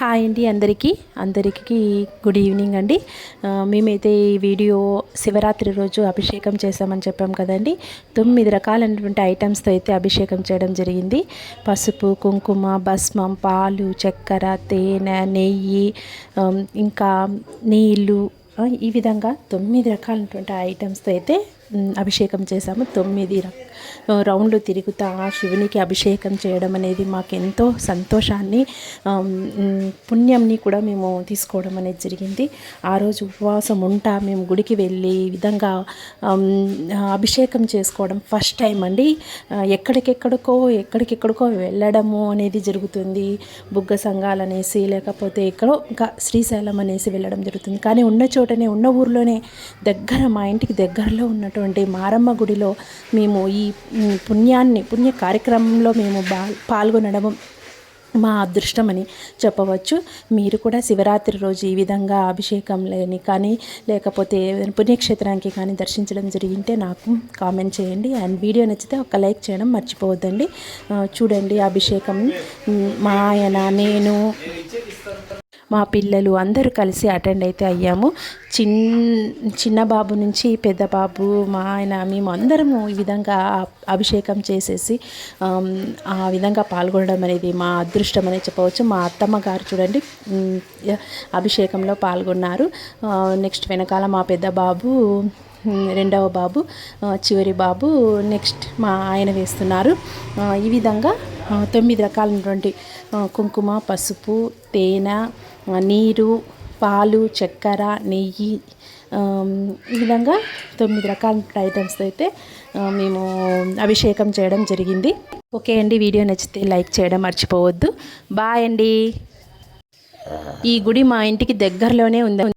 Hi అండి అందరికీ. అందరికీ గుడ్ ఈవినింగ్ అండి. మేమైతే ఈ వీడియో శివరాత్రి రోజు అభిషేకం చేసామని చెప్పాం కదండి. తొమ్మిది రకాలైనటువంటి ఐటమ్స్తో అయితే అభిషేకం చేయడం జరిగింది. పసుపు కుంకుమ భస్మం పాలు చక్కెర తేనె నెయ్యి ఇంకా నీళ్ళు ఈ విధంగా తొమ్మిది రకాలైనటువంటి ఐటమ్స్తో అయితే అభిషేకం చేశాము. తొమ్మిది ర- రౌండ్లు తిరుగుతా శివునికి అభిషేకం చేయడం అనేది మాకు ఎంతో సంతోషాన్ని పుణ్యంని కూడా మేము తీసుకోవడం అనేది జరిగింది. ఆ రోజు ఉపవాసం ఉంటా మేము గుడికి వెళ్ళి ఈ విధంగా అభిషేకం చేసుకోవడం ఫస్ట్ టైం అండి. ఎక్కడికెక్కడికో ఎక్కడికెక్కడికో వెళ్ళడము అనేది జరుగుతుంది. బుగ్గ సంఘాలు అనేసి లేకపోతే ఎక్కడో ఇంకా శ్రీశైలం అనేసి వెళ్ళడం జరుగుతుంది. కానీ ఉన్న చోటనే ఉన్న ఊర్లోనే దగ్గర మా ఇంటికి దగ్గరలో ఉన్నటువంటి మారమ్మ గుడిలో మేము ఈ పుణ్యాన్ని పుణ్య కార్యక్రమంలో మేము బా పాల్గొనడం మా అదృష్టమని చెప్పవచ్చు. మీరు కూడా శివరాత్రి రోజు ఈ విధంగా అభిషేకం లేని కానీ లేకపోతే ఏదైనా పుణ్యక్షేత్రానికి కానీ దర్శించడం జరిగింటే నాకు కామెంట్ చేయండి. అండ్ వీడియో నచ్చితే ఒక లైక్ చేయడం మర్చిపోవద్దండి. చూడండి అభిషేకం. మా ఆయన నేను మా పిల్లలు అందరూ కలిసి అటెండ్ అయితే అయ్యాము. చిన్ చిన్న బాబు నుంచి పెద్ద బాబు మా ఆయన మేము అందరము ఈ విధంగా అభిషేకం చేసేసి ఆ విధంగా పాల్గొనడం అనేది మా అదృష్టం అని చెప్పవచ్చు. మా అత్తమ్మ గారు చూడండి అభిషేకంలో పాల్గొన్నారు. నెక్స్ట్ వెనకాల మా పెద్ద బాబు రెండవ బాబు చివరి బాబు నెక్స్ట్ మా ఆయన వేస్తున్నారు. ఈ విధంగా తొమ్మిది రకాలైనటువంటి కుంకుమ పసుపు తేనె నీరు పాలు చక్కెర నెయ్యి ఈ విధంగా తొమ్మిది రకాల ఐటమ్స్తో అయితే మేము అభిషేకం చేయడం జరిగింది. ఓకే అండి వీడియో నచ్చితే లైక్ చేయడం మర్చిపోవద్దు. బాయ్ అండి. ఈ గుడి మా ఇంటికి దగ్గరలోనే ఉంది.